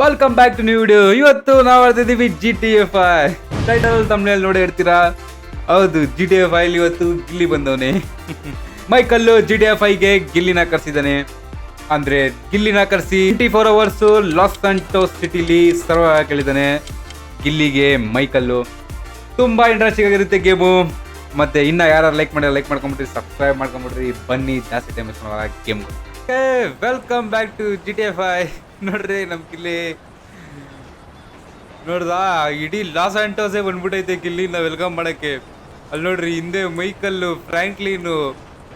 Welcome back to new video ಇವತ್ತು ನಾವು ಹೇಳ್ತಿದ್ದೀವಿ G T F I title ತಮ್ಮನೇಲಿ ನೋಡಿ ಇರ್ತೀರಾ ಹೌದು ಜಿ ಟಿ ಎಫ್ ಐಲಿ ಇವತ್ತು ಗಿಲ್ಲಿ ಬಂದವನೇ. ಮೈಕಲ್ಲು ಜಿ ಟಿ ಎಫ್ ಐಗೆ ಗಿಲ್ಲಿನ ಕರೆಸಿದ್ದಾನೆ. ಅಂದರೆ ಗಿಲ್ಲಿನ ಕರೆಸಿ twenty four hours Los Santos ಸಿಟಿಲಿ ಸರ್ವ ಕೇಳಿದ್ದಾನೆ ಗಿಲ್ಲಿಗೆ ಮೈಕಲ್ಲು ತುಂಬ ಇಂಟ್ರೆಸ್ಟಿಂಗ್ ಆಗಿರುತ್ತೆ ಗೇಮು ಮತ್ತು ಇನ್ನ ಯಾರು ಲೈಕ್ ಮಾಡಿ ಲೈಕ್ ಮಾಡ್ಕೊಂಬಿಟ್ರಿ ಸಬ್ಸ್ಕ್ರೈಬ್ ಮಾಡ್ಕೊಂಬಿಟ್ರಿ ಬನ್ನಿ, ಜಾಸ್ತಿ time game welcome back to G T F I ನೋಡ್ರಿ ನಮ್ ಕಿಲ್ಲಿ. ನೋಡ್ದಾ, ಇಡೀ ಲಾಸ್ ಆಂಟೋಸೇ ಬಂದ್ಬಿಟ್ಟೈತೆ ಕಿಲ್ಲಿ ನಾವ್ ವೆಲ್ಕಮ್ ಮಾಡಕ್ಕೆ. ಅಲ್ಲಿ ನೋಡ್ರಿ, ಹಿಂದೆ ಮೈಕಲ್ಲು ಫ್ರಾಂಕ್ಲಿನ್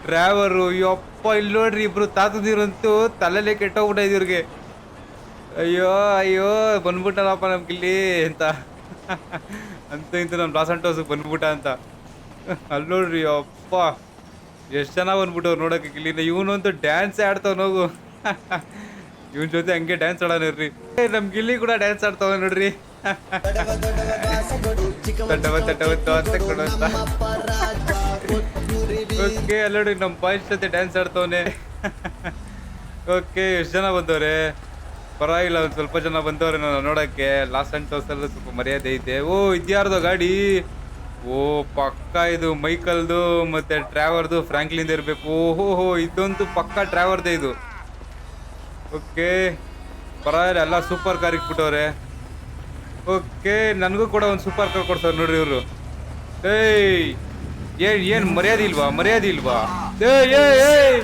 ಡ್ರೈವರು ಯಪ್ಪ ಇಲ್ಲಿ ನೋಡ್ರಿ ಇಬ್ರು ತಾತದಿರಂತೂ ತಲೆಲೆ ಕೆಟ್ಟೋಗ್ಬಿಟ್ಟೈತಿ ಇವ್ರಿಗೆ. ಅಯ್ಯೋ ಅಯ್ಯೋ, ಬಂದ್ಬಿಟ್ಟಲ್ಲಪ್ಪ ನಮ್ ಕಿಲ್ಲಿ ಅಂತ. ಅಂತ ಇಂತ ನಮ್ ಲಾಸ್ ಆಂಟೋಸ್ ಬಂದ್ಬಿಟ್ಟ ಅಂತ. ಅಲ್ಲಿ ನೋಡ್ರಿ ಅಪ್ಪ ಎಷ್ಟು ಜನ ಬಂದ್ಬಿಟ್ಟವ್ರು ನೋಡಕ್ಕೆ ಗಿಲ್ಲಿನ ಅಂತೂ ಡ್ಯಾನ್ಸ್ ಆಡ್ತಾವ ನೋಗು ಇವನ್ ಜೊತೆ ಹಂಗೆ ಡ್ಯಾನ್ಸ್ ಇರ್ರಿ. ಏ, ನಮ್ ಗಿಲ್ಲಿ ಕೂಡ ಡ್ಯಾನ್ಸ್ ಆಡ್ತಾವ ನೋಡ್ರಿ. ತಟ್ಟವ ತಟ್ಟವ ಓಕೆ ಅಲ್ಲ ನೋಡಿ ನಮ್ಮ ಬಾಯ್ಸ್ ಜೊತೆ ಡ್ಯಾನ್ಸ್ ಆಡ್ತಾವನೆ. ಓಕೆ ಎಷ್ಟು ಜನ ಬಂದವ್ರೆ? ಪರವಾಗಿಲ್ಲ ಒಂದು ಸ್ವಲ್ಪ ಜನ ಬಂದವ್ರೆ ನಾನು ನೋಡಕ್ಕೆ. ಲಾಸ್ಟ್ ಅಂಡ್ ಟೋಸಲ್ಲೂ ಸ್ವಲ್ಪ ಮರ್ಯಾದೆ ಐತೆ. ಓ ಇದ್ಯಾರ್ದು ಗಾಡಿ? ಓ ಪಕ್ಕ ಇದು ಮೈಕಲ್ದು ಮತ್ತೆ ಟ್ರಾವರ್ದು ಫ್ರಾಂಕ್ಲಿಂದ ಇರಬೇಕು. ಓಹೋ ಹೋ ಇದಂತೂ ಪಕ್ಕ ಟ್ರಾವರ್ದೇ ಇದು. ಓಕೆ. ಪರವಾಗಿಲ್ಲ ಎಲ್ಲ ಸೂಪರ್ ಕಾರ್ ಇಕ್ಬಿಟ್ಟವ್ರೆ ಓಕೆ ನನಗೂ ಕೂಡ ಒಂದು ಸೂಪರ್ ಕಾರ್ ಕೊಡ್ತಾರೆ ನೋಡ್ರಿ ಇವರು. ಏಯ್ ಏನ್ ಏನ್ ಮರ್ಯಾದೆ ಇಲ್ವಾ ಮರ್ಯಾದೆ ಇಲ್ವಾ? ಏಯ್ ಏಯ್ ಏಯ್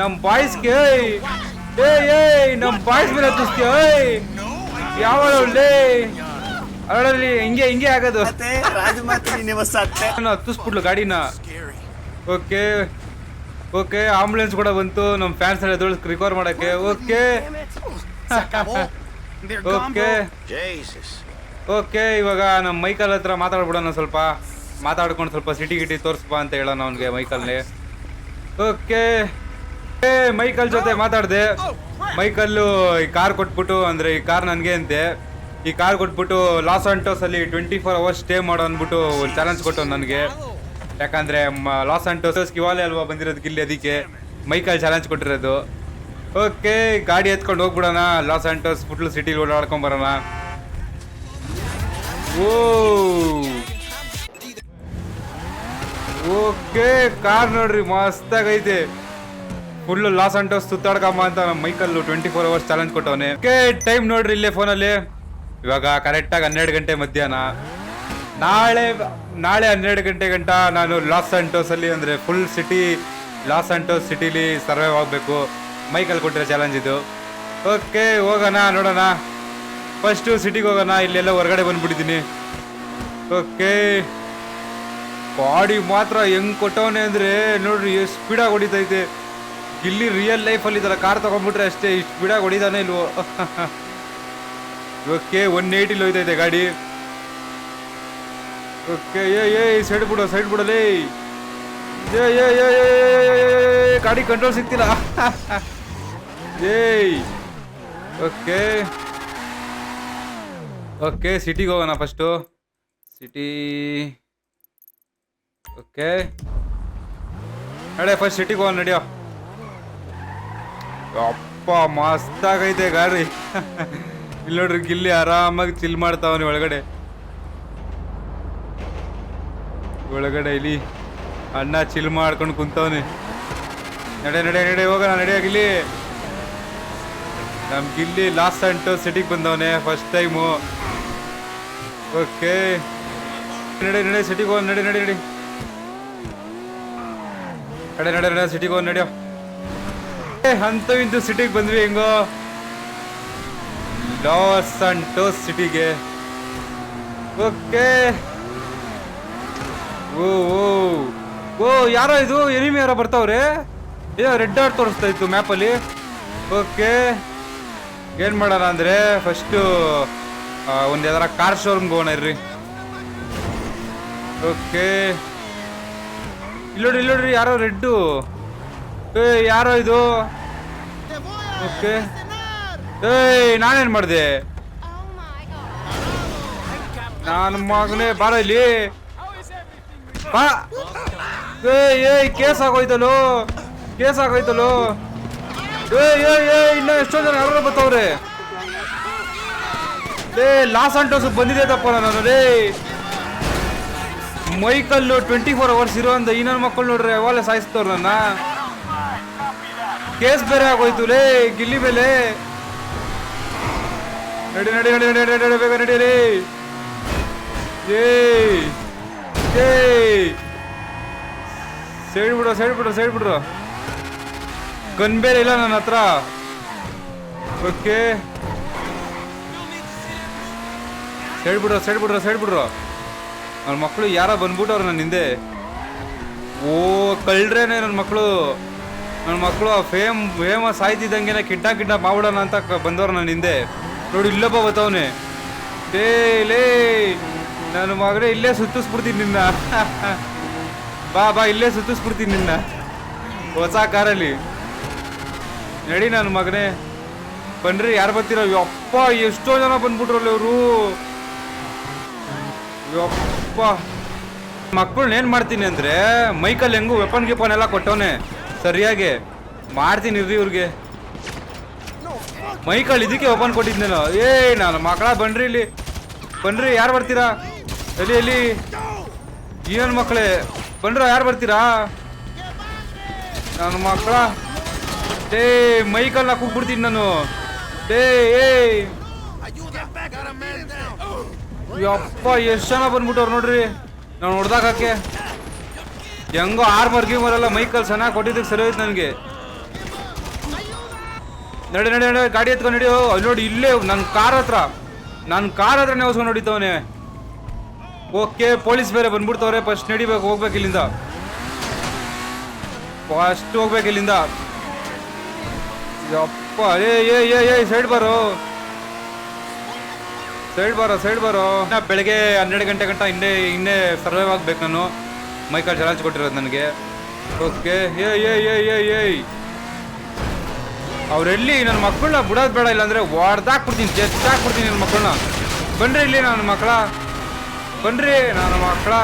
ನಮ್ ಬಾಯ್ಸ್ಗೆ ಏಯ್ ಏಯ್ ಏಯ್ ನಮ್ ಬಾಯ್ಸ್ ಮೇಲೆ ಹತ್ತಿಸ್ತೀಯ ಏಯ್ ಯಾವ ಅವಳಲ್ಲಿ? ಹಿಂಗೆ ಹಿಂಗೆ ಆಗೋದು. ಹತ್ತಿಸ್ಬಿಟ್ಲು ಗಾಡಿನ. ಓಕೆ. ಓಕೆ ಆಂಬುಲೆನ್ಸ್ ಕೂಡ ಬಂತು. ನಮ್ಮ ಫ್ಯಾನ್ಸ್ ಎಲ್ಲ ಎದುರು ರಿಕವರ್ ಮಾಡಕ್ಕೆ. ಓಕೆ ಓಕೆ ಓಕೆ ಇವಾಗ ನಮ್ಮ ಮೈಕಲ್ ಹತ್ರ ಮಾತಾಡ್ಬಿಡೋಣ ಸ್ವಲ್ಪ. ಮಾತಾಡ್ಕೊಂಡು ಸ್ವಲ್ಪ ಸಿಟಿ ಗಿಟಿ ತೋರಿಸ್ಬಾ ಅಂತ ಹೇಳೋಣ ಅವನಿಗೆ ಮೈಕಲ್ನೇ. ಓಕೆ ಏ ಮೈಕಲ್ ಜೊತೆ ಮಾತಾಡ್ದೆ. ಮೈಕಲ್ಲು ಈ ಕಾರ್ ಕೊಟ್ಬಿಟ್ಟು ಅಂದ್ರೆ ಈ ಕಾರ್ ನನಗೆ ಅಂತೆ. ಈ ಕಾರ್ ಕೊಟ್ಬಿಟ್ಟು ಲಾಸ್ ಆಂಟೋಸ್ ಅಲ್ಲಿ ಟ್ವೆಂಟಿ ಫೋರ್ ಅವರ್ಸ್ ಸ್ಟೇ ಮಾಡೋ ಅಂದ್ಬಿಟ್ಟು ಒಂದು ಚಾಲೆಂಜ್ ಕೊಟ್ಟು ನನಗೆ. ಯಾಕಂದ್ರೆ ಲಾಸ್ ಆಂಟೋಸ್ ಕಿವಾಲೆ ಅಲ್ವಾ ಬಂದಿರೋದು ಗಿಲ್ಲಿ ಅದಕ್ಕೆ. ಮೈಕಲ್ ಚಾಲೆಂಜ್ ಕೊಟ್ಟಿರೋದು. ಓಕೆ ಗಾಡಿ ಎತ್ಕೊಂಡು ಹೋಗ್ಬಿಡೋಣ. ಲಾಸ್ ಆಂಟೋಸ್ ಫುಟ್ಲು ಸಿಟಿಲಿ ಓಡಾಡ್ಕೊಂಡ್ ಬರೋಣ. ಓಕೆ ಕಾರ್ ನೋಡ್ರಿ, ಮಸ್ತಾಗೈತೆ. ಫುಲ್ ಲಾಸ್ ಆಂಟೋಸ್ ಸುತ್ತಾಡ್ಕಮ್ಮ ಅಂತ Michael twenty four hours challenge ಕೊಟ್ಟವನೆ. Okay time ನೋಡ್ರಿ ಇಲ್ಲೇ ಫೋನಲ್ಲಿ ಇವಾಗ ಕರೆಕ್ಟಾಗಿ ಹನ್ನೆರಡು ಗಂಟೆ ಮಧ್ಯಾಹ್ನ. ನಾಳೆ ನಾಳೆ ಹನ್ನೆರಡು ಗಂಟೆ ಗಂಟ ನಾನು ಲಾಸ್ ಅಂಟೋಸಲ್ಲಿ ಅಂದರೆ ಫುಲ್ ಸಿಟಿ ಲಾಸ್ ಅಂಟೋಸ್ ಸಿಟಿಲಿ ಸರ್ವೈವ್ ಆಗಬೇಕು. ಮೈಕಲ್ ಕೊಟ್ಟಿರೋ ಚಾಲೆಂಜ್ ಇದು. ಓಕೆ ಹೋಗೋಣ, ನೋಡೋಣ. ಫಸ್ಟು ಸಿಟಿಗೆ ಹೋಗೋಣ, ಇಲ್ಲೆಲ್ಲ ಹೊರಗಡೆ ಬಂದ್ಬಿಟ್ಟಿದ್ದೀನಿ. ಓಕೆ ಬಾಡಿ ಮಾತ್ರ ಹೆಂಗೆ ಕೊಟ್ಟವನೇ ಅಂದರೆ, ನೋಡ್ರಿ, ಎಷ್ಟು ಸ್ಪೀಡಾಗಿ ಹೊಡಿತೈತೆ. ಇಲ್ಲಿ ರಿಯಲ್ ಲೈಫಲ್ಲಿ ಈ ಕಾರ್ ತೊಗೊಂಡ್ಬಿಟ್ರೆ ಅಷ್ಟೇ, ಇಷ್ಟು ಸ್ಪೀಡಾಗಿ ಹೊಡಿದಾನೆ ಇಲ್ವೋ? ಓಕೆ ಒನ್ ಏಯ್ಟಿಲಿ ಹೋಯ್ತೈತೆ ಗಾಡಿ. ಓಕೆ ಏ ಏ ಸೈಡ್ ಬಿಡು ಸೈಡ್ ಬಿಡಲೇ ಏ ಏ ಏ ಗಾಡಿ ಕಂಟ್ರೋಲ್ ಸಿಗ್ತಿಲ್ಲ ಏಯ್ ಓಕೆ ಓಕೆ ಸಿಟಿಗೆ ಹೋಗೋಣ ಫಸ್ಟು ಸಿಟಿ ಓಕೆ ನಡೆ ಫಸ್ಟ್ ಸಿಟಿಗೆ ಹೋಗೋಣ ನಡಿಯೋ ಅಪ್ಪ ಮಸ್ತಾಗೈತೆ ಗಾಡಿ ಇಲ್ಲಿ ನೋಡ್ರಿ ಗಿಲ್ಲಿ ಆರಾಮಾಗಿ ಚಿಲ್ ಮಾಡ್ತಾವನಿ ಒಳಗಡೆ ಒಳಗಡೆ ಇಲ್ಲಿ ಅಣ್ಣ ಚಿಲ್ ಮಾಡ್ಕೊಂಡು ಕುಂತವನೆ. ನಡೆ ನಡೆ ನಡೆ, ಹೋಗೋಣ ನಡೆಯ ಗಿಲ್ಲಿ ನಮ್ ಗಿಲ್ಲಿ ಲಾಸ್ಟ್ ಅಂಟು ಸಿಟಿಗೆ ಬಂದವನೆ ಫಸ್ಟ್ ಟೈಮು ಓಕೆ ನಡೆ ನಡೆ ಸಿಟಿಗೆ ಹೋಗಿ, ನಡೆ ನಡೆ, ನಡಿ. ನಡೆ ನಡೆ ನಡೆ ಸಿಟಿಗೆ ಹೋಗಿ ನಡೆಯೋ ಅಂತ ಇಂದು ಸಿಟಿಗೆ ಬಂದ್ವಿ, ಹೆಂಗೋ. ಲಾಸ್ ಅಂಟು ಸಿಟಿಗೆ ಓಕೆ ಓ ಓ. ಓ ಯಾರೋ ಇದು? ಎನಿಮಿ ಯಾರೋ ಬರ್ತಾವ್ರೆ? ಏನೋ ರೆಡ್ ಡಾಟ್ ತೋರಿಸ್ತಾ ಇತ್ತು ಮ್ಯಾಪಲ್ಲಿ. ಓಕೆ. ಏನು ಮಾಡೋಣ ಅಂದರೆ ಫಸ್ಟು ಒಂದು ಯಾವ್ದಾರ ಕಾರ್ ಶೋರೂಮ್ಗೆ ಹೋಗೋಣ ಇರ್ರಿ. ಓಕೆ. ಇಲ್ಲೋಡ್ರಿ ಇಲ್ಲೋಡ್ರಿ ಯಾರೋ ರೆಡ್ಡು. ಏ ಯಾರೋ ಇದು? ಓಕೆ. ಏಯ್ ನಾನೇನು ಮಾಡಿದೆ? Oh. ನಾನು ಮಗನೇ ಬಾರ ಇಲ್ಲಿ. ಬಾ ಏಯ್ ಏಯ್ ಕೇಸ್ ಆಗೋಯ್ತಲ್ಲೋ ಕೇಸ್ ಆಗೋಯ್ತಲ್ಲೋ ಏಯ್ ಏಯ್ ಏಯ್, ಇನ್ನ ಎಷ್ಟೋ ಜನ ಯಾರು ಬರ್ತಾವ್ರೆ ಲೇ, ಲಾಸ್ ಆಂಟೋಸ್ ಬಂದಿದೆ ತಪ್ಪ ನಾನು ಲೇ. ಮೈಕಲ್ಲು ಟ್ವೆಂಟಿ ಫೋರ್ ಅವರ್ಸ್ ಇರೋ ಅಂದ ಈ ಮಕ್ಕಳು ನೋಡ್ರಿ ಅವಾಗಲೇ ಸಾಯಿಸ್ತವ್ರು ನನ್ನ. ಕೇಸ್ ಬೇರೆ ಆಗೋಯ್ತು, ಲೇ, ಗಿಲ್ಲಿ ಮೇಲೆ. ನಡಿ ನಡಿ ನಡಿ ನಡಿ ನಡಿ ಬೇಗ ನಡೀರಿ ಏಯ್. ಏಯ್! ಸೈಡ್ ಬಿಡ್ರು ಸೈಡ್ ಬಿಡ್ರು ಸೈಡ್ ಗನ್ ಬೇರೆ ಇಲ್ಲ ನನ್ನ ಹತ್ರ. ಓಕೆ. ಸೈಡ್ ಬಿಡ್ರು ಸೈಡ್ ಬಿಡ್ರ ಸೈಡ್ ಬಿಡ್ರು ನನ್ನ ಮಕ್ಕಳು ಯಾರ ಬಂದ್ಬಿಟ್ಟವ್ರು ನನ್ನ ಹಿಂದೆ. ಓ, ಕಳ್ರೇನೆ ನನ್ನ ಮಕ್ಕಳು ನನ್ನ ಮಕ್ಕಳು ಫೇಮ್ ಫೇಮಸ್ ಆಯ್ತಿದ್ದಂಗೆನೆ ಕಿಡ್ನಾ ಕಿಡ್ನಾ ಮಾಡ್ಬಿಡೋಣ ಅಂತ ಬಂದವ್ರ ಬಂದವ್ರು ನನ್ನ ಹಿಂದೆ. ನೋಡಿ, ಇಲ್ಲೊಬ್ಬ ಬತ್ತವನೇ. ಲೇ ಲೇ. ನನ್ನ ಮಗನೇ ಇಲ್ಲೇ ಸುತ್ತಿಸ್ಬಿಡ್ತೀನಿ ನಿನ್ನ. ಬಾ ಬಾ, ಇಲ್ಲೇ ಸುತ್ತಿಸ್ಬಿಡ್ತೀನಿ ನಿನ್ನ. ಹೊಸ ಕಾರಲ್ಲಿ. ನಡಿ ನನ್ನ ಮಗನೇ. ಬನ್ರಿ ಯಾರು ಬರ್ತೀರ? ಯಪ್ಪ, ಎಷ್ಟೋ ಜನ ಬಂದ್ಬಿಟ್ರಲ್ಲ ಇವರು. ಯಪ್ಪ. ಮಕ್ಕಳನ್ನ ಏನು ಮಾಡ್ತೀನಿ ಅಂದರೆ ಮೈಕಲ್ ಹೆಂಗು ವೆಪನ್ ಗಿಪನ್ ಎಲ್ಲ ಕೊಟ್ಟವನೆ. ಸರಿಯಾಗಿ. ಮಾಡ್ತೀನಿ ಇರ್ರಿ ಇವ್ರಿಗೆ. ಮೈಕಲ್ ಇದಕ್ಕೆ ವೆಪನ್ ನಾನು ಏ ನಾನು ಮಕ್ಕಳ ಬನ್ರಿ ಇಲ್ಲಿ. ಬನ್ರಿ ಯಾರು ಬರ್ತೀರಾ? ಎಲ್ಲಿ ಎಲ್ಲಿ? ಏನ್ ಮಕ್ಕಳೇ ಬಂದ್ರ ಯಾರು ಬರ್ತೀರಾ? ನನ್ನ ಮಕ್ಕಳ ಏ ಮೈಕಲ್ನ ಕೂಗ್ಬಿಡ್ತೀನಿ ನಾನು. ಏ ಏ. ಯಪ್ಪ, ಎಷ್ಟು ಜನ ಬಂದ್ಬಿಟ್ಟವ್ರು ನೋಡ್ರಿ? ನಾನು ಹೊಡ್ದಾಕಕ್ಕೆ ಹೆಂಗೋ ಆರ್ಮರ್ ಮರ್ಗಿ ಎಲ್ಲ ಮೈಕಲ್ ಚೆನ್ನಾಗಿ ಕೊಟ್ಟಿದ್ದಕ್ಕೆ ಸರಿ ಹೋಯ್ತು ನನಗೆ. ನಡಿ ನಡಿ ನಡಿ, ಗಾಡಿ ಎತ್ಕೊಂಡು ನಡಿ. ಅಲ್ಲಿ ನೋಡಿ, ಇಲ್ಲೇ ನನ್ನ ಕಾರ್ ಹತ್ರ. ನನ್ನ ಕಾರ್ ಹತ್ರನೇ ಹೊಸ್ಕೊಂಡು ನೋಡಿತವನೆ ಓಕೆ, ಪೊಲೀಸ್ ಬೇರೆ ಬಂದ್ಬಿಡ್ತವ್ರೆ. ಫಸ್ಟ್ ನಡಿಬೇಕು, ಹೋಗ್ಬೇಕು ಇಲ್ಲಿಂದ. ಫಸ್ಟ್ ಹೋಗ್ಬೇಕು ಇಲ್ಲಿಂದ. ಯಪ್ಪ, ಏ ಏ ಏ ಏ, ಸೈಡ್ ಬಾರೋ. ಸೈಡ್ ಬಾರೋ, ಸೈಡ್ ಬರೋ. ನಾ ಬೆಳಗ್ಗೆ ಹನ್ನೆರಡು ಗಂಟೆ ಗಂಟ ಹಿಂದೆ ಇನ್ನೇ ಸರ್ವೈವ್ ಆಗ್ಬೇಕು ನಾನು. ಮೈಕಲ್ ಚಾಲೆಂಜ್ ಕೊಟ್ಟಿರೋದು ನನಗೆ. ಓಕೆ, ಏ ಏ ಏ ಏ ಏಯ್ ಅವ್ರೆಲ್ಲಿ? ನನ್ನ ಮಕ್ಕಳನ್ನ ಬಿಡೋದು ಬೇಡ, ಇಲ್ಲಾಂದ್ರೆ ಹೊಡ್ದಾಕ್ಬಿಡ್ತೀನಿ ಹಾಕ್ಬಿಡ್ತೀನಿ ನನ್ನ ಮಕ್ಕಳನ್ನ. ಬನ್ರಿ ಇಲ್ಲಿ ನನ್ನ ಮಕ್ಕಳ. ಬನ್ರಿ, ನಾನು ಮಕ್ಕಳ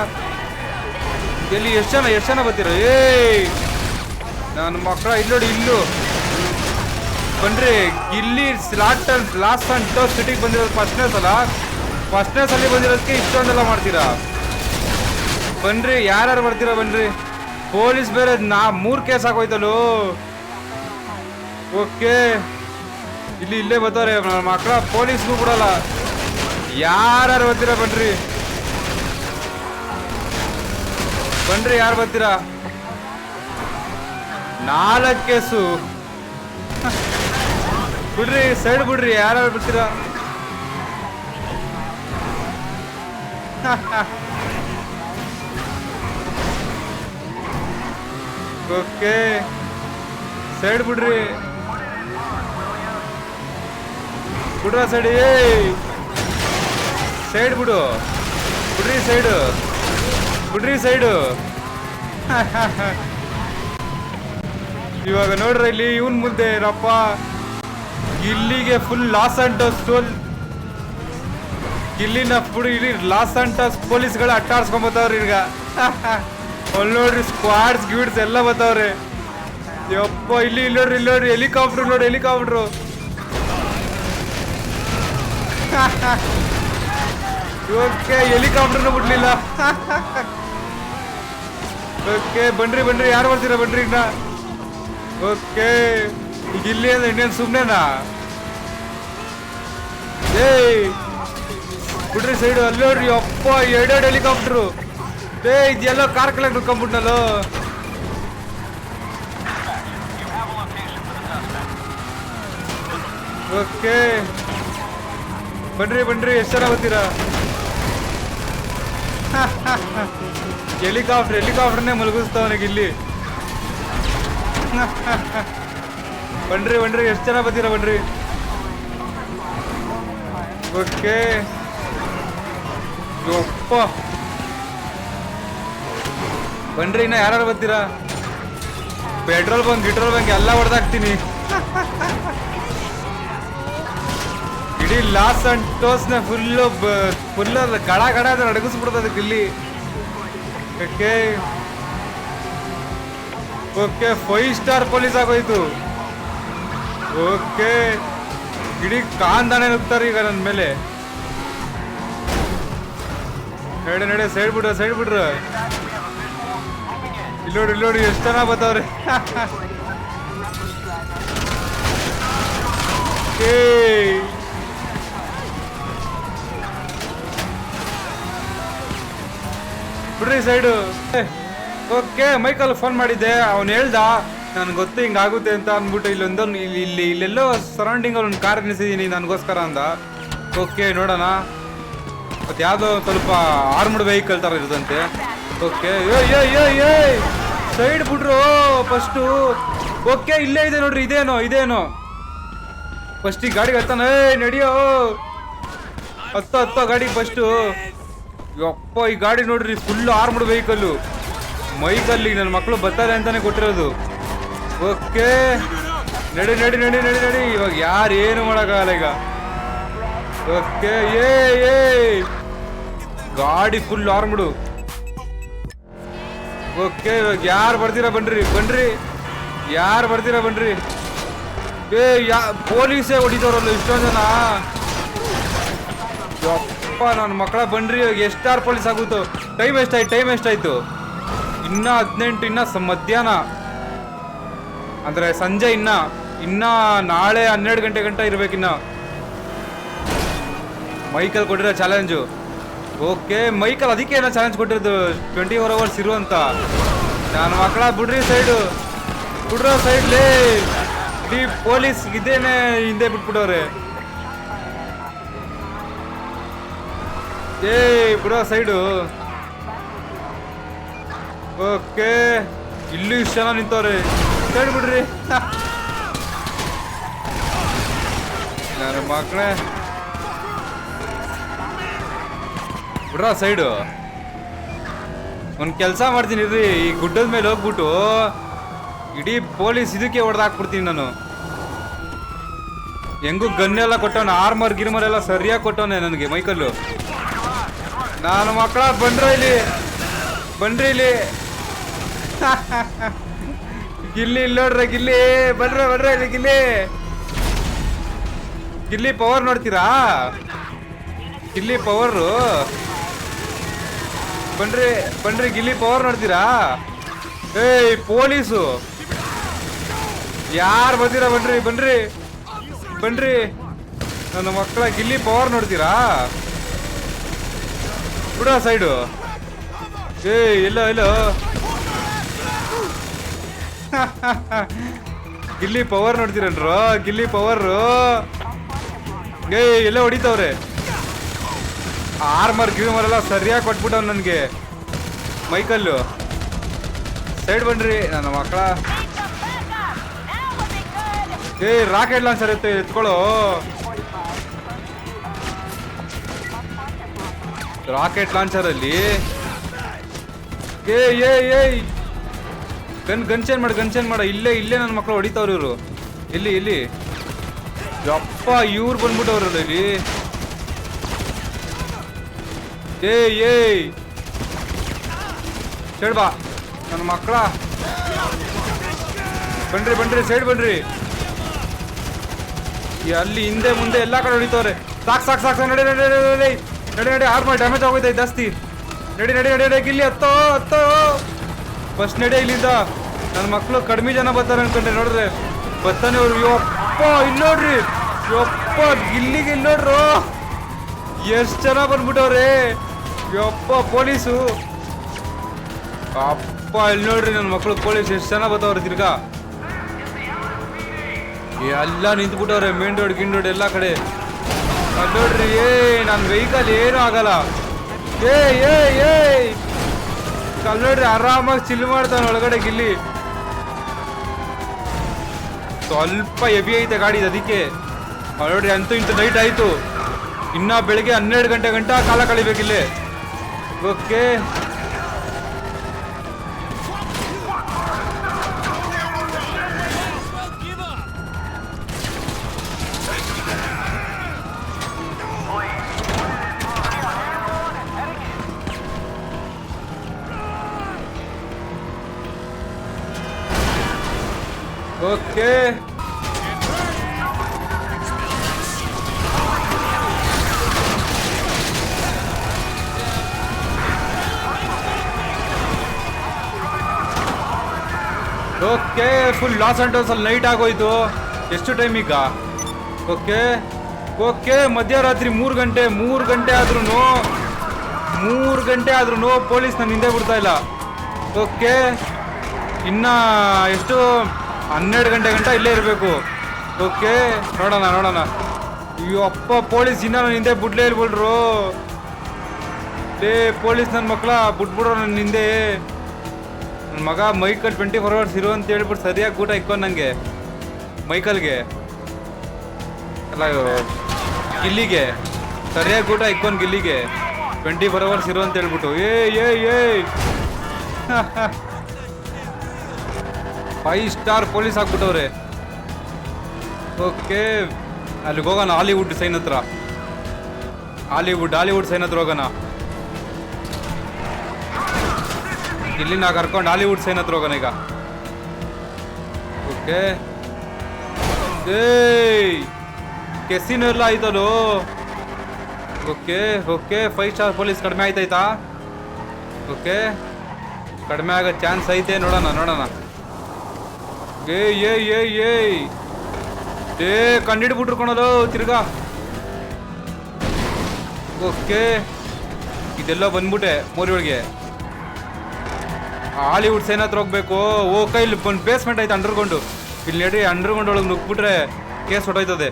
ಎಲ್ಲಿ ಎಷ್ಟು ಜನ ಎಷ್ಟು ಜನ ಬರ್ತೀರ? ಏಯ್! ನಾನು ಮಕ್ಕಳ ಇಲ್ಲಿ ನೋಡಿ, ಇಲ್ಲು. ಬನ್ರಿ, ಇಲ್ಲಿ ಲಾಸ್ಟ್ ಲಾಸ್ಟ್ ಅಂತ ಸಿಟಿಗೆ ಬಂದಿರೋದು ಫಸ್ಟ್ನೇ ಸಲ ಫಸ್ಟ್ನೇ ಸಲ ಬಂದಿರೋದಕ್ಕೆ ಇಷ್ಟೊಂದೆಲ್ಲ ಮಾಡ್ತೀರಾ? ಬನ್ರಿ, ಯಾರ್ಯಾರು ಬರ್ತೀರಾ ಬನ್ರಿ? ಪೊಲೀಸ್ ಬೇರೆ ನಾ, ಮೂರು ಕೇಸ್ ಆಗೋಯ್ತಲ್ಲೋ? ಓಕೆ. ಇಲ್ಲಿ ಇಲ್ಲೇ ಬರ್ತಾರೆ ಮಕ್ಕಳ ಪೊಲೀಸ್ಗೂ ಬಿಡಲ್ಲ. ಯಾರ್ಯಾರು ಬರ್ತೀರಾ ಬನ್ರಿ? ಬನ್ರಿ ಯಾರು ಬರ್ತೀರಾ? ನಾಲ್ಕು ಕೇಸು. ಬಿಡ್ರಿ, ಸೈಡ್ ಬಿಡ್ರಿ, ಯಾರ್ಯಾರು ಬರ್ತೀರಾ? ಓಕೆ, ಸೈಡ್ ಬಿಡ್ರಿ. ಬಿಡ್ರ ಸೈಡ್ ಸೈಡ್ ಬಿಡು. ಬಿಡ್ರಿ, ಸೈಡು. ಬಿಡ್ರಿ ಸೈಡು. ಇವಾಗ ನೋಡ್ರಿ ಇಲ್ಲಿ ಇವನ್ ಮುಂದೆ ಇರಪ್ಪ. ಇಲ್ಲಿಗೆ ಫುಲ್ ಲಾಸ್ ಅಂಟೋಸ್ ಟೋಲ್ ಇಲ್ಲಿನ ಫುಡ್ ಇಲ್ಲಿ ಲಾಸ್ ಅಂಟೋಸ್ ಪೊಲೀಸ್ಗಳು ಅಟ್ಟಾಡ್ಸ್ಕೊಂಬತ್ತವ್ರಿ ಈಗ. ಅಲ್ಲಿ ನೋಡ್ರಿ ಸ್ಕ್ವಾಡ್ಸ್ ಗಿಡ್ಸ್ ಎಲ್ಲ ಬತ್ತವ್ರಿ. ಯಪ್ಪ, ಇಲ್ಲಿ ಇಲ್ಲಿ ನೋಡ್ರಿ ಇಲ್ಲಿ ನೋಡ್ರಿ ಹೆಲಿಕಾಪ್ಟರ್ ನೋಡಿ ಹೆಲಿಕಾಪ್ಟ್ರು ಓಕೆ ಹೆಲಿಕಾಪ್ಟರ್ನು ಬಿಡ್ಲಿಲ್ಲ. ಓಕೆ, ಬನ್ರಿ ಬನ್ರಿ, ಯಾರು ಬರ್ತೀರಾ ಬನ್ರಿ ಇನ್ನ? ಓಕೆ ಈಗ ಇಲ್ಲಿ ಅಂದ್ರೆ ಇನ್ನೇನು ಸುಮ್ಮನೆನಾ ಏಯ್, ಬಿಡ್ರಿ ಸೈಡು ಅಲ್ಲಿ ನೋಡ್ರಿ ಅಪ್ಪ, ಎರಡೆರಡು ಹೆಲಿಕಾಪ್ಟ್ರು. ಏ ಇದೆಲ್ಲ ಕಾರ್ ಕಲೆಕ್ಟ್ ಕಂಪ್ಯೂಟ್ನಲ್ಲೋ ಓಕೆ, ಬನ್ರಿ ಬನ್ರಿ, ಎಷ್ಟು ಜನ ಬರ್ತೀರಾ? ಹೆಲಿಕಾಪ್ಟರ್, ಹೆಲಿಕಾಪ್ಟರ್ನೇ ಮಲಗಿಸ್ತವನಿಗೆ ಇಲ್ಲಿ. ಬನ್ರಿ ಬನ್ರಿ ಎಷ್ಟು ಜನ ಬರ್ತೀರಾ ಬನ್ರಿ ಓಕೆ. ಯಪ್ಪ. ಬನ್ರಿ ಇನ್ನ ಯಾರು ಬರ್ತೀರಾ? ಪೆಟ್ರೋಲ್ ಬಂಕ್, ಗಿಟ್ರೋಲ್ ಬಂಕ್, ಎಲ್ಲ ಹೊಡೆದಾಕ್ತೀನಿ. ಇಡೀ ಲಾಸ್ ಅಂಡ್ ಟೋಸ್ನ ಫುಲ್ಲು ಫುಲ್ ಗಡ ಗಡ ಅದಕ್ಕೆ ಇಲ್ಲಿ. Okay okay five star police ಆಗೋಯ್ತು. ಓಕೆ ಇಡೀ ಕಾಂದಾನೆ ನುಗ್ತಾರೆ ಈಗ ನನ್ನ ಮೇಲೆ. ನಡೆ ನಡೆ ಸೈಡ್ ಬಿಡ್ರ ಸೈಡ್ ಬಿಡ್ರ. ಇಲ್ಲೋಡಿ ಇಲ್ಲೋಡಿ ಎಷ್ಟು ಜನ ಬರ್ತಾವ್ರೆ ಏಯ್. ಬಿಡ್ರಿ ಸೈಡು. ಓಕೆ, ಮೈಕಲ್ ಫೋನ್ ಮಾಡಿದ್ದೆ. ಅವ್ನು ಹೇಳ್ದ, ನನ್ಗೆ ಗೊತ್ತು ಹಿಂಗಾಗುತ್ತೆ ಅಂತ ಅಂದ್ಬಿಟ್ಟು ಇಲ್ಲೊಂದೊಂದು ಇಲ್ಲಿ ಇಲ್ಲಿ, ಇಲ್ಲೆಲ್ಲೋ ಸರೌಂಡಿಂಗ್ ಒಂದು ಕಾರ್ ನಿಲ್ಸಿದ್ದೀನಿ ನನಗೋಸ್ಕರ ಅಂದ ಓಕೆ, ನೋಡೋಣ. ಮತ್ತೆ ಯಾವುದೋ ಸ್ವಲ್ಪ ಆರ್ಮಡ್ ವೆಹಿಕಲ್ ಥರ ಇರೋದಂತೆ ಓಕೆ ಏ ಸೈಡ್ ಬಿಟ್ರು ಫಸ್ಟು ಓಕೆ, ಇಲ್ಲೇ ಇದೆ ನೋಡ್ರಿ, ಇದೇನೋ ಇದೇನೋ. ಫಸ್ಟಿಗೆ ಗಾಡಿಗೆ ಹತ್ತಾನ ಏ ನಡಿಯೋ. ಹತ್ತೋ ಹತ್ತೋ ಗಾಡಿ ಫಸ್ಟು ಯಪ್ಪ, ಈ ಗಾಡಿ ನೋಡ್ರಿ ಫುಲ್ ಆರ್ಮ್ಡ್ ವೆಹಿಕಲ್ಲು ಮೈಕಲ್ಲಿ ನನ್ನ ಮಕ್ಕಳು ಬರ್ತಾರೆ ಅಂತಾನೆ ಕೊಟ್ಟಿರೋದು. ಓಕೆ. ನಡಿ ನಡಿ ನಡಿ ನಡಿ ನಡಿ. ಇವಾಗ ಯಾರು ಏನು ಮಾಡೋಕ್ಕಾಗಲ್ಲ ಈಗ. ಓಕೆ, ಏ ಏ. ಗಾಡಿ ಫುಲ್ ಆರ್ಮ್ಡು ಓಕೆ, ಇವಾಗ ಯಾರು ಬರ್ತೀರಾ ಬನ್ರಿ ಬನ್ರಿ. ಯಾರು ಬರ್ತೀರಾ ಬನ್ರಿ. ಏ, ಯಾ, ಪೊಲೀಸೇ ಹೊಡಿತವ್ರಲ್ಲ ಇಷ್ಟೊಂದು ಜನ. ಯಪ್ಪ ನನ್ನ ಮಕ್ಕಳ ಬನ್ರಿ ಎಷ್ಟಾರು ಪೊಲೀಸ್ ಆಗುತ್ತೋ ಟೈಮ್ ಎಷ್ಟಾಯ್ತು ಟೈಮ್ ಎಷ್ಟಾಯ್ತು ಇನ್ನ ಹದಿನೆಂಟು, ಇನ್ನ ಮಧ್ಯಾಹ್ನ. ಅಂದ್ರೆ ಸಂಜೆ ಇನ್ನ. ಇನ್ನ ನಾಳೆ ಹನ್ನೆರಡು ಗಂಟೆ ಗಂಟ ಇರ್ಬೇಕಿನ್ನ ಮೈಕಲ್ ಕೊಟ್ಟಿರೋ ಚಾಲೆಂಜು ಓಕೆ ಮೈಕಲ್ ಅದಕ್ಕೆ ಏನೋ ಚಾಲೆಂಜ್ ಕೊಟ್ಟಿರೋದು. ಟ್ವೆಂಟಿ ಫೋರ್ ಅವರ್ಸ್ ಇರುವಂತ ನಾನು ಮಕ್ಕಳ ಬಿಡ್ರಿ ಸೈಡು ಬಿಡ್ರೋ ಸೈಡ್ಲಿ ಇಡೀ ಪೊಲೀಸ್ ಇದೇನೆ ಹಿಂದೆ ಬಿಟ್ಬಿಟ್ಟವ್ರೆ. ಏ ಬಿಡೋ ಸೈಡು. ಓಕೆ. ಇಲ್ಲೂ ಇಷ್ಟು ಜನ ನಿಂತವ್ರಿ. ಬಿಡ್ರಿ. ನನ್ನ ಮಕ್ಕಳೇ? ಬಿಡ್ರ ಸೈಡು. ಒಂದು ಕೆಲಸ ಮಾಡ್ತೀನಿ ಇರ್ರಿ. ಈ ಗುಡ್ಡದ ಮೇಲೆ ಹೋಗ್ಬಿಟ್ಟು ಇಡೀ ಪೊಲೀಸ್ ಇದಕ್ಕೆ ಹೊಡೆದಾಕ್ಬಿಡ್ತೀನಿ ನಾನು. ಹೆಂಗೂ ಗನ್ನೆಲ್ಲ ಕೊಟ್ಟವನು ಆರ್ಮರ್ ಗಿರ್ಮರ್ ಎಲ್ಲ ಸರಿಯಾಗಿ ಕೊಟ್ಟವನೆ ನನಗೆ ಮೈಕಲ್ಲು. ನಾನು ಮಕ್ಕಳ ಬಂದ್ರ ಇಲ್ಲಿ. ಬನ್ರಿ ಇಲ್ಲಿ. ಗಿಲ್ಲಿ ಇಲ್ಲ ನೋಡ್ರ ಗಿಲ್ಲಿ. ಬನ್ರ ಬನ್ರ ಇಲ್ಲಿ ಗಿಲ್ಲಿ. ಗಿಲ್ಲಿ ಪವರ್ ನೋಡ್ತೀರಾ? ಗಿಲ್ಲಿ ಪವರು ಬನ್ರಿ ಬನ್ರಿ ಗಿಲ್ಲಿ ಪವರ್ ನೋಡ್ತೀರಾ? ಏಯ್, ಪೊಲೀಸು. ಯಾರು ಬರ್ತೀರಾ ಬನ್ರಿ ಬನ್ರಿ ಬನ್ರಿ ನನ್ನ ಮಕ್ಕಳ ಗಿಲ್ಲಿ ಪವರ್ ನೋಡ್ತೀರಾ? ಬಿಡ ಸೈಡು. ಏ, ಇಲ್ಲ ಇಲ್ಲ. ಗಿಲ್ಲಿ ಪವರ್ ನೋಡ್ತೀರನ್ರು ಗಿಲ್ಲಿ ಪವರ್ ಏ, ಎಲ್ಲ ಹೊಡಿತವ್ರೆ. ಆರ್ಮರ್ ಗಿರ್ಮರ್ ಎಲ್ಲ ಸರಿಯಾಗಿ ಕೊಟ್ಬಿಟ್ಟವ್ ನನಗೆ. ಮೈಕಲ್ಲು. ಸೈಡ್ ಬನ್ರಿ ನನ್ನ ಮಕ್ಕಳ. ಏ ರಾಕೆಟ್ ಲಾಂಚರ್ ಎತ್ತ ಎತ್ಕೊಳ್ಳೋ. ರಾಕೆಟ್ ಲಾಂಚರ್ ಅಲ್ಲಿ. ಏ ಏ ಏಯ್. ಗನ್ ಗನ್ ಚೇಂಜ್ ಮಾಡ ಗನ್ ಚೇಂಜ್ ಮಾಡ. ಇಲ್ಲೇ ಇಲ್ಲೇ ನನ್ನ ಮಕ್ಕಳು ಹೊಡಿತಾವ್ರು ಇವರು. ಇಲ್ಲಿ ಇಲ್ಲಿ. ಯಪ್ಪ ಇವ್ರು ಬಂದ್ಬಿಟ್ಟವ್ರು ಇಲ್ಲಿ. ಏ ಏಯ್. ಸೈಡ್ ಬಾ. ನನ್ನ ಮಕ್ಕಳ ಬನ್ರಿ ಬನ್ರಿ ಸೈಡ್ ಬನ್ರಿ. ಅಲ್ಲಿ ಹಿಂದೆ ಮುಂದೆ ಎಲ್ಲಾ ಕಡೆ ಹೊಡಿತಾವ್ರೆ. ಸಾಕ್ ಸಾಕ್ ಸಾಕ್ ಸಾಕ್, ನಡೆ ನಡೆ ನಡಿ. ನಡಿ ನಡಿ ಆರ್ಮ ಡ್ಯಾಮೇಜ್ ಆಗೋಯ್ತು ಜಾಸ್ತಿ? ನಡಿ ನಡಿ ನಡಿ ನಡಿ ಇಲ್ಲಿ ಹತ್ತೋ ಹತ್ತೋ. ಫಸ್ಟ್ ನಡಿ ಇಲ್ಲಿಂದ. ನನ್ನ ಮಕ್ಕಳು ಕಡಿಮೆ ಜನ ಬರ್ತಾರೆ ಅನ್ಕೊಂಡ್ರೆ ನೋಡ್ರಿ ಬರ್ತಾನೆ ಅವ್ರು. ಯಪ್ಪ ಇಲ್ಲಿ ನೋಡ್ರಿ. ಯಪ್ಪ ಇಲ್ಲಿಗೆ ಇಲ್ಲಿ ನೋಡ್ರು. ಎಷ್ಟು ಜನ ಬಂದ್ಬಿಟ್ಟವ್ರೆ. ಯಪ್ಪ, ಪೊಲೀಸು. ಅಪ್ಪ ಇಲ್ಲಿ ನೋಡ್ರಿ ನನ್ನ ಮಕ್ಕಳು ಪೊಲೀಸ್. ಎಷ್ಟು ಜನ ಬರ್ತಾವ್ರೆ ತಿರ್ಗಾ? ಎಲ್ಲ ನಿಂತ್ಬಿಟ್ಟವ್ರೆ. ಮೇನ್ ರೋಡ್, ಗಿನ್ ರೋಡ್, ಎಲ್ಲ ಕಡೆ. ಅಲ್ಲ್ ನೋಡ್ರಿ, ಏ ನನ್ನ ವೆಹಿಕಲ್ ಏನು ಆಗಲ್ಲ. ಏ ಏ ಏ. ಕಲ್ ನೋಡ್ರಿ, ಆರಾಮಾಗಿ ಚಿಲ್ ಮಾಡ್ತಾನೆ ಒಳಗಡೆ ಗಿಲ್ಲಿ. ಸ್ವಲ್ಪ ಹೆವಿ ಐತೆ ಗಾಡಿ ಅದಕ್ಕೆ. ನೋಡ್ರಿ, ಅಂತೂ ಇಂತೂ ನೈಟ್ ಆಯ್ತು. ಇನ್ನ ಬೆಳಿಗ್ಗೆ ಹನ್ನೆರಡು ಗಂಟೆ ಗಂಟ ಕಾಲ ಕಳಿಬೇಕಿಲ್ಲಿ. Okay. Okay full Los and ಅಲ್ಲಿ ನೈಟ್ ಆಗೋಯ್ತು. ಎಷ್ಟು ಟೈಮ್ ಈಗ? ಓಕೆ ಓಕೆ, ಮಧ್ಯರಾತ್ರಿ ಮೂರು ಗಂಟೆ ಮೂರು ಗಂಟೆ ಆದ್ರೂ ಮೂರು ಗಂಟೆ ಆದ್ರೂ ಪೊಲೀಸ್ ನನ್ನ ಹಿಂದೆ ಬಿಡ್ತಾ ಇಲ್ಲ. ಓಕೆ, ಇನ್ನ ಎಷ್ಟು? ಹನ್ನೆರಡು ಗಂಟೆ ಗಂಟ ಇಲ್ಲೇ ಇರಬೇಕು. ಓಕೆ, ನೋಡೋಣ ನೋಡೋಣ. ಅಯ್ಯೋ, ಅಪ್ಪ ಪೊಲೀಸ್ ಇನ್ನ ನನ್ನ ಹಿಂದೆ ಬಿಡ್ಲೇ ಇಲ್ಬಿಡ್ರು ಲೇ ಪೊಲೀಸ್ ನನ್ನ ಮಕ್ಕಳ ಬಿಟ್ಬಿಡ್ರು ನನ್ನ ಹಿಂದೆ. ನನ್ನ ಮಗ ಮೈಕಲ್ ಟ್ವೆಂಟಿ ಫೋರ್ ಅವರ್ಸ್ ಇರು ಅಂತ ಹೇಳ್ಬಿಟ್ಟು ಸರಿಯಾಗಿ ಊಟ ಇಕ್ಕೊಂಡು ನಂಗೆ. ಮೈಕಲ್ಗೆ. ಅಲ್ಲ, ಗಿಲ್ಲಿಗೆ. ಸರಿಯಾಗಿ ಊಟ ಇಕ್ಕೊಂಡು ಗಿಲ್ಲಿಗೆ. ಟ್ವೆಂಟಿ ಫೋರ್ ಅವರ್ಸ್ ಇರು ಅಂತ ಹೇಳ್ಬಿಟ್ಟು. ಏ ಏ ಏ. ಫೈವ್ ಸ್ಟಾರ್ ಪೊಲೀಸ್ ಹಾಕ್ಬಿಟ್ಟವ್ರೆ. ಓಕೆ. ಅಲ್ಲಿಗೆ ಹೋಗೋಣ, ಹಾಲಿವುಡ್ ಸೈನ್ ಹತ್ರ. ಹಾಲಿವುಡ್ ಹಾಲಿವುಡ್ ಸೈನ್ ಹತ್ರ ಹೋಗೋಣ. ಇಲ್ಲಿ ನಾ ಕರ್ಕೊಂಡು ಹಾಲಿವುಡ್ ಸೈನ್ ಹತ್ರ ಹೋಗೋಣ ಈಗ. ಓಕೆ ಕೆಸಿನೋ ಎಲ್ಲ ಆಯ್ತಲ್ಲೋ? Okay okay five star police ಕಡಿಮೆ ಆಯ್ತಾಯ್ತಾ? ಓಕೆ ಕಡಿಮೆ ಆಗೋ ಚಾನ್ಸ್ ಐತೆ ನೋಡೋಣ ನೋಡೋಣ. ಏಯ್ ಏಯ್ ಏಯ್ ಏಯ್! ಏ ಕಂಡಿಡ್ಬಿಟ್ರು ಕಣಲು ತಿರ್ಗಾ. ಓಕೆ ಇದೆಲ್ಲ ಬಂದ್ಬಿಟ್ಟೆ ಹಾಲಿವುಡ್ ಸೇನ್ ಹತ್ರ ಹೋಗ್ಬೇಕು. ಓಕೆ ಇಲ್ಲಿ ಒಂದು ಬೇಸ್ಮೆಂಟ್ ಐತೆ ಅಂಡರ್ಗೊಂಡು ಇಲ್ಲಿ ನಡಿ ಅಂಡರ್ಗೊಂಡು ಒಳಗೆ ನುಗ್ಬಿಟ್ರೆ ಕೇಸ್ ಹೊಟ್ಟೋಯ್ತದೆ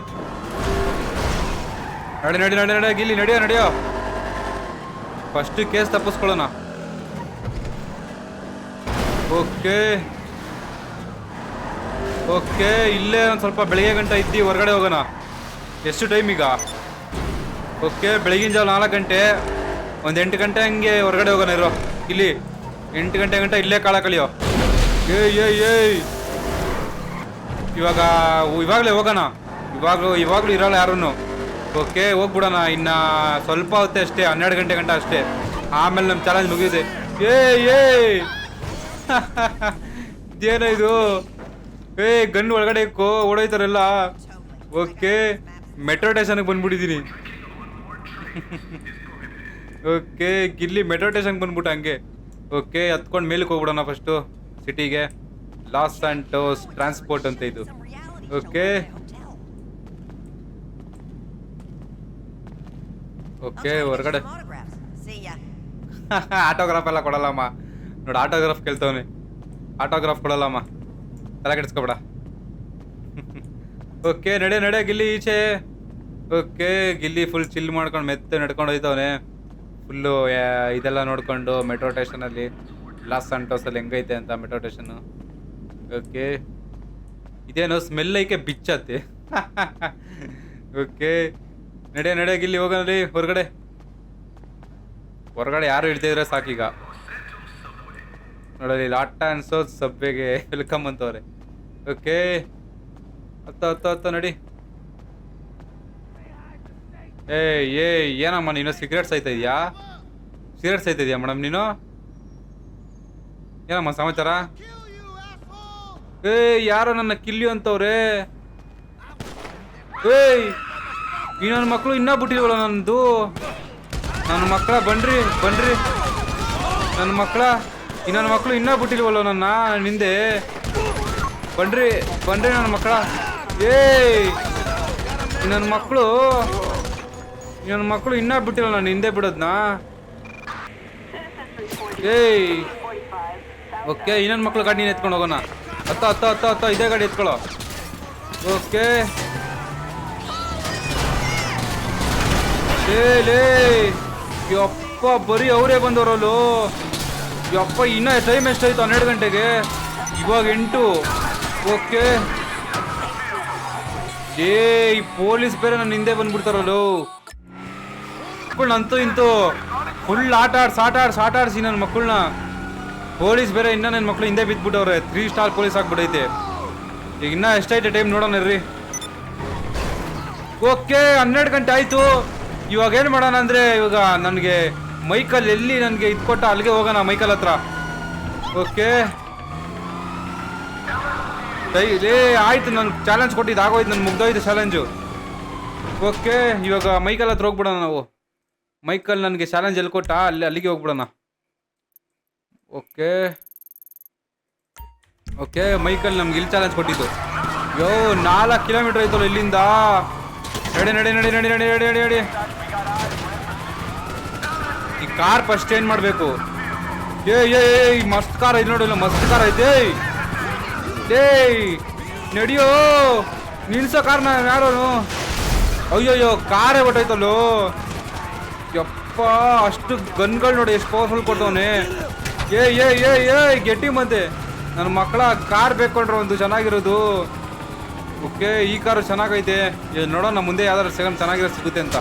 ನಡಿ ನಡಿ ನಡಿ ನಡಿ ಇಲ್ಲಿ ನಡಿಯೋ ನಡಿಯೋ. ಫಸ್ಟ್ ಕೇಸ್ ತಪ್ಪಿಸ್ಕೊಳ್ಳೋಣ. ಓಕೆ ಓಕೆ ಇಲ್ಲೇ ಒಂದು ಸ್ವಲ್ಪ ಬೆಳಿಗ್ಗೆ ಗಂಟೆ ಇದ್ದು, ಹೊರಗಡೆ ಹೋಗೋಣ. ಎಷ್ಟು ಟೈಮ್ ಈಗ? ಓಕೆ ಬೆಳಗಿನ ಜಾವ ನಾಲ್ಕು ಗಂಟೆ. ಒಂದು ಎಂಟು ಗಂಟೆ ಹಂಗೆ ಹೊರಗಡೆ ಹೋಗೋಣ ಇರೋ. ಇಲ್ಲಿ. ಎಂಟು ಗಂಟೆ ಗಂಟೆ ಇಲ್ಲೇ ಕಾಳ ಕಳಿಯೋ. ಏಯ್ ಏಯ್ ಏಯ್. ಇವಾಗ, ಇವಾಗಲೇ ಹೋಗೋಣ. ಇವಾಗಲೂ ಇವಾಗಲೂ ಇರೋಲ್ಲ ಯಾರೂ ಓಕೆ, ಹೋಗ್ಬಿಡೋಣ. ಇನ್ನು ಸ್ವಲ್ಪ ಹೊತ್ತೆ ಅಷ್ಟೇ, ಹನ್ನೆರಡು ಗಂಟೆ ಗಂಟೆ ಅಷ್ಟೇ. ಆಮೇಲೆ ನಮ್ಮ ಚಾಲೆಂಜ್ ಮುಗಿಯುತ್ತೆ. ಏಯ್ ಏಯ್. ಇದೇನೋ ಇದು? ಏ ಗಂಡು ಒಳಗಡೆ ಕೋ, ಓಡೋಯ್ತಾರಲ್ಲ. ಓಕೆ ಮೆಟ್ರೋ ಸ್ಟೇಷನ್ಗೆ ಬಂದ್ಬಿಟ್ಟಿದ್ದೀನಿ ಓಕೆ, ಗಿಲ್ಲಿ ಮೆಟ್ರೋ ಸ್ಟೇಷನ್ಗೆ ಬಂದ್ಬಿಟ್ಟು ಹಂಗೆ. ಓಕೆ ಹತ್ಕೊಂಡು ಮೇಲಕ್ಕೆ ಹೋಗ್ಬಿಡೋಣ ಫಸ್ಟು ಸಿಟಿಗೆ. ಲಾಸ್ ಆ್ಯಂಟೋಸ್ ಟ್ರಾನ್ಸ್ಪೋರ್ಟ್ ಅಂತ ಇದು. ಓಕೆ. ಓಕೆ ಹೊರಗಡೆ. ಆಟೋಗ್ರಾಫ್ ಎಲ್ಲ ಕೊಡಲ್ಲಮ್ಮ. ನೋಡಿ ಆಟೋಗ್ರಾಫ್ ಕೇಳ್ತವನೆ. ಆಟೋಗ್ರಾಫ್ ಕೊಡಲ್ಲಮ್ಮ. ತಲೆ ಕೆಡಿಸ್ಕೊಬೇಡ. ಓಕೆ ನಡೆ ನಡೆ ಗಿಲ್ಲಿ ಈಚೆ. ಓಕೆ ಗಿಲ್ಲಿ ಫುಲ್ ಚಿಲ್ ಮಾಡ್ಕೊಂಡು ಮೆತ್ತೆ ನಡ್ಕೊಂಡು ಹೋಯ್ತವನೆ. ಫುಲ್ಲು ಇದೆಲ್ಲ ನೋಡಿಕೊಂಡು ಮೆಟ್ರೋ ಸ್ಟೇಷನಲ್ಲಿ ಲಾಸ್ ಸಂಟೋಸಲ್ಲಿ ಹೆಂಗೈತೆ ಅಂತ ಮೆಟ್ರೋ ಸ್ಟೇಷನ್ನು ಓಕೆ ಇದೇನೋ ಸ್ಮೆಲ್ ಐಕೆ ಬಿಚ್ಚತ್ತೆ ಓಕೆ ನಡೆ ನಡೆ ಇಲ್ಲಿ ಹೋಗೋಣ ಹೊರಗಡೆ. ಹೊರಗಡೆ ಯಾರು ಇಳ್ತಿದ್ರೆ ಸಾಕೀಗ ನೋಡಲಿ ಲಾಟ ಅನ್ಸೋ ಸಬ್ಬೆಗೆ ವೆಲ್ಕಮ್ ಅಂತವ್ರೆ. ಓಕೆ ಹತ್ತ ಹತ್ತ ಹತ್ತ, ನಡಿ. ಏ ಏಯ್, ಏನಮ್ಮ ನೀನು? ಸಿಗರೇಟ್ಸ್ ಆಯ್ತಾ ಇದೆಯಾ ಸಿಗರೇಟ್ಸ್ ಆಯ್ತಾ ಇದೆಯಾ ಮೇಡಮ್ ನೀನು? ಏನಮ್ಮ ಸಮಾಚಾರ? ಏ ಯಾರೋ ನನ್ನ ಕಿಲ್ಲಿ ಅಂತವ್ರೆ? ಏಯ್, ಈ ನನ್ನ ಮಕ್ಕಳು ಇನ್ನೂ ಬಿಟ್ಟಿದ್ವಲ್ಲ ನನ್ನದು? ನನ್ನ ಮಕ್ಕಳ ಬನ್ರಿ ಬನ್ರಿ. ನನ್ನ ಮಕ್ಕಳ, ಈ ಮಕ್ಕಳು ಇನ್ನೂ ಬಿಟ್ಟಿಲ್ವಲ್ಲ ನನ್ನ ಹಿಂದೆ ಬನ್ರಿ ಬನ್ರಿ ನನ್ನ ಮಕ್ಕಳ. ಏಯ್ ನನ್ನ ಮಕ್ಕಳು ನನ್ನ ಮಕ್ಕಳು ಇನ್ನೂ ಬಿಟ್ಟಿಲ್ಲ, ನಾನು ಹಿಂದೆ ಬಿಡೋದ್ನಾ? ಏಯ್! ಓಕೆ, ಇನ್ನೊಂದು ಮಕ್ಳು ಗಾಡಿ ಎತ್ಕೊಂಡು ಹೋಗೋಣ. ಹತ್ತ ಹತ್ತ ಹತ್ತ ಹತ್ತ ಇದೇ ಗಾಡಿ ಎತ್ಕೊಳ್ಳೋ. ಓಕೆ. ಲೇ ಲೇ. ಯಪ್ಪ, ಬರೀ ಅವರೇ ಬಂದವರಲ್ಲೋ ಯಪ್ಪ, ಇನ್ನ ಟೈಮ್ ಎಷ್ಟಾಯ್ತು? ಹನ್ನೆರಡು ಗಂಟೆಗೆ. ಇವಾಗ ಎಂಟು. ಓಕೆ. ಏ ಈ ಪೊಲೀಸ್ ಬೇರೆ ನನ್ನ ಹಿಂದೆ ಬಂದ್ಬಿಡ್ತಾರಲ್ಲೋ. ಮಕ್ಕಳನ್ನ ಅಂತೂ ಇಂತೂ ಫುಲ್ ಆಟ ಆಡ್ಸಿ ಆಟ ಆಡ್ಸಿ, ಆಟ ಆಡಿಸಿ ನನ್ನ ಮಕ್ಕಳನ್ನ. ಪೊಲೀಸ್ ಬೇರೆ ಇನ್ನೂ ನನ್ನ ಮಕ್ಕಳು ಹಿಂದೆ ಬಿದ್ದುಬಿಟ್ಟವ್ರೆ ತ್ರೀ ಸ್ಟಾರ್ ಪೊಲೀಸ್ ಆಗ್ಬಿಟ್ಟೈತೆ ಈಗ ಇನ್ನೂ ಎಷ್ಟೈತೆ ಟೈಮ್ ನೋಡೋಣ ರೀ ಓಕೆ ಹನ್ನೆರಡು ಗಂಟೆ ಆಯಿತು. ಇವಾಗ ಏನು ಮಾಡೋಣ ಅಂದರೆ ಇವಾಗ ನನಗೆ ಮೈಕಲ್ ಎಲ್ಲಿ ನನಗೆ ಇದು ಕೊಟ್ಟ ಅಲ್ಲಿಗೆ ಹೋಗೋಣ ಮೈಕಲ್ ಹತ್ರ. ಓಕೆ ಲೇ ಆಯಿತು ನನ್ನ ಚಾಲೆಂಜ್ ಕೊಟ್ಟಿದ್ದು ಆಗೋಯ್ತು ನನ್ನ ಮುಗ್ದೋಯ್ತು ಚಾಲೆಂಜು ಓಕೆ ಇವಾಗ ಮೈಕಲ್ ಹತ್ರ ಹೋಗ್ಬಿಡೋಣ ನಾವು. ಮೈಕಲ್ ನನಗೆ ಚಾಲೆಂಜ್ ಎಲ್ಲಿ ಕೊಟ್ಟ ಅಲ್ಲಿ ಅಲ್ಲಿಗೆ ಹೋಗ್ಬಿಡೋಣ. ಓಕೆ. ಓಕೆ ಮೈಕಲ್ ನಮ್ಗೆ ಇಲ್ಲಿ ಚಾಲೆಂಜ್ ಕೊಟ್ಟಿತ್ತು ಯೋ ನಾಲ್ಕು ಕಿಲೋಮೀಟರ್ ಆಯ್ತಲ್ಲ ಇಲ್ಲಿಂದ. ನಡೆ ನಡೆ ನಡೆ ನಡೆ ನಡೆ ನಡೆ ನಡೆ ನಡೆ. ಈ ಕಾರ್ ಫಸ್ಟ್ ಚೇಂಜ್ ಮಾಡಬೇಕು? ಏ ಏ ಏ, ಈ ಮಸ್ತ್ ಕಾರ್ ಐತೆ ನೋಡಿಲ್ಲ ಮಸ್ತ್ ಕಾರ್ ಐತೆ. ಏಯ್ ನಡಿಯೋ. ನಿಲ್ಸೋ ಕಾರ್ನ ಯಾರೋನು? ಅಯ್ಯೋಯ್ಯೋ ಕಾರೇ ಹೊಟ್ಟೈತಲ್ಲೋ ಯಪ್ಪ, ಅಷ್ಟು ಗನ್ಗಳು ನೋಡಿ, ಎಷ್ಟು ಪವರ್ಫುಲ್ ಕೊಡ್ತವನೆ ಏ ಏ ಏ ಏ ಗೆಟ್ಟಿ ಮತ್ತೆ ನನ್ನ ಮಕ್ಕಳ ಕಾರ್ ಬೇಕೊಂಡ್ರೆ ಒಂದು ಚೆನ್ನಾಗಿರೋದು. ಓಕೆ, ಈ ಕಾರು ಚೆನ್ನಾಗೈತೆ. ನೋಡೋಣ, ಮುಂದೆ ಯಾವ್ದಾದ್ರು ಸೆಕೆಂಡ್ ಚೆನ್ನಾಗಿರೋ ಸಿಗುತ್ತೆ ಅಂತ.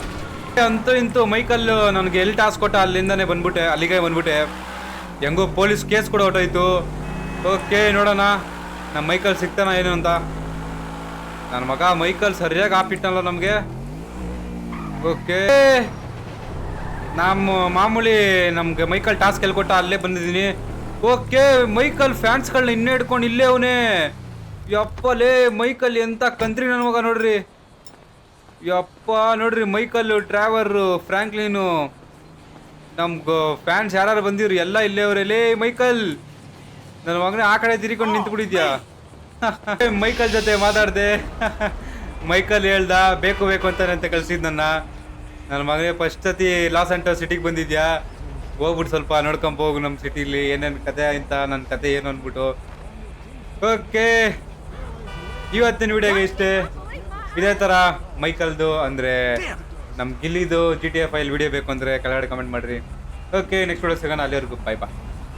ಅಂತೂ ಇಂತೂ ಮೈಕಲ್ಲು ನನಗೆ ಎಲ್ಲಿ ಟಾಸ್ ಕೊಟ್ಟ, ಅಲ್ಲಿಂದನೇ ಬಂದ್ಬಿಟ್ಟೆ, ಅಲ್ಲಿಗೆ ಬಂದ್ಬಿಟ್ಟೆ. ಹೆಂಗೋ ಪೊಲೀಸ್ ಕೇಸ್ ಕೂಡ ಹೊಟ್ಟೋಯ್ತು ಓಕೆ, ನೋಡೋಣ. ನಮ್ಮ ಮೈಕಲ್ ಸಿಗ್ತಾನ ಏನು ಅಂತ. ನನ್ನ ಮಗ ಮೈಕಲ್ ಸರಿಯಾಗಿ ಹಾಪಿಟ್ಟಲ್ಲ ನಮಗೆ. ಓಕೆ. ನಮ್ಮ ಮಾಮೂಲಿ ನಮ್ಗೆ ಮೈಕಲ್ ಟಾಸ್ಕ್ ಎಲ್ಲಿ ಕೊಟ್ಟ ಅಲ್ಲೇ ಬಂದಿದ್ದೀನಿ. ಓಕೆ ಮೈಕಲ್ ಫ್ಯಾನ್ಸ್ಗಳನ್ನ ಇನ್ನೇ ಹಿಡ್ಕೊಂಡು ಇಲ್ಲೇ ಅವನೇ. ಯಪ್ಪಲೇ ಮೈಕಲ್ ಎಂತ ಕಂತ್ರಿ ನನ್ನ ಮಗ ನೋಡ್ರಿ. ಯಪ್ಪ ನೋಡ್ರಿ ಮೈಕಲ್ ಡ್ರೈವರ್ ಫ್ರಾಂಕ್ಲಿನು. ನಮ್ಗೆ ಫ್ಯಾನ್ಸ್ ಯಾರು ಬಂದಿವ್ರಿ ಎಲ್ಲ ಇಲ್ಲೇ ಲೇ ಮೈಕಲ್ ನನ್ನ ಮಗನೇ ಆ ಕಡೆ ತಿರ್ಕೊಂಡು ನಿಂತ್ಬಿಟ್ಟಿದ್ಯಾ? ಮೈಕಲ್ ಜೊತೆ ಮಾತಾಡ್ದೆ. ಮೈಕಲ್ ಹೇಳ್ದ ಬೇಕು ಬೇಕು ಅಂತಾನೆ ಅಂತ ಕಳ್ಸಿದ್ ನನ್ನ. ನನ್ನ ಮಗನೇ ಫಸ್ಟ್ ಸತಿ ಲಾಸ್ ಆಂಟೋ ಸಿಟಿಗೆ ಬಂದಿದ್ಯಾ? ಹೋಗ್ಬಿಟ್ಟು ಸ್ವಲ್ಪ, ನೋಡ್ಕೊಂಡ್ ಹೋಗು ನಮ್ಮ ಸಿಟಿಲಿ ಏನೇನು ಕತೆ ಅಂತ ನನ್ನ ಕತೆ ಏನು ಅಂದ್ಬಿಟ್ಟು. ಓಕೆ ಇವತ್ತಿನ ವಿಡಿಯೋಗೆ ಇಷ್ಟೇ. ಇದೇ ಥರ ಮೈಕಲ್ದು ಅಂದರೆ ನಮ್ಮ ಗಿಲ್ಲಿದು G T F I'll video ಬೇಕು ಅಂದರೆ ಕೆಳಗಡೆ ಕಮೆಂಟ್ ಮಾಡಿರಿ. ಓಕೆ ನೆಕ್ಸ್ಟ್ ವಿಡಿಯೋ ಸಿಗೋಣ. ಅಲ್ಲಿವರೆಗೂ ಬಾಯ್ ಬಾ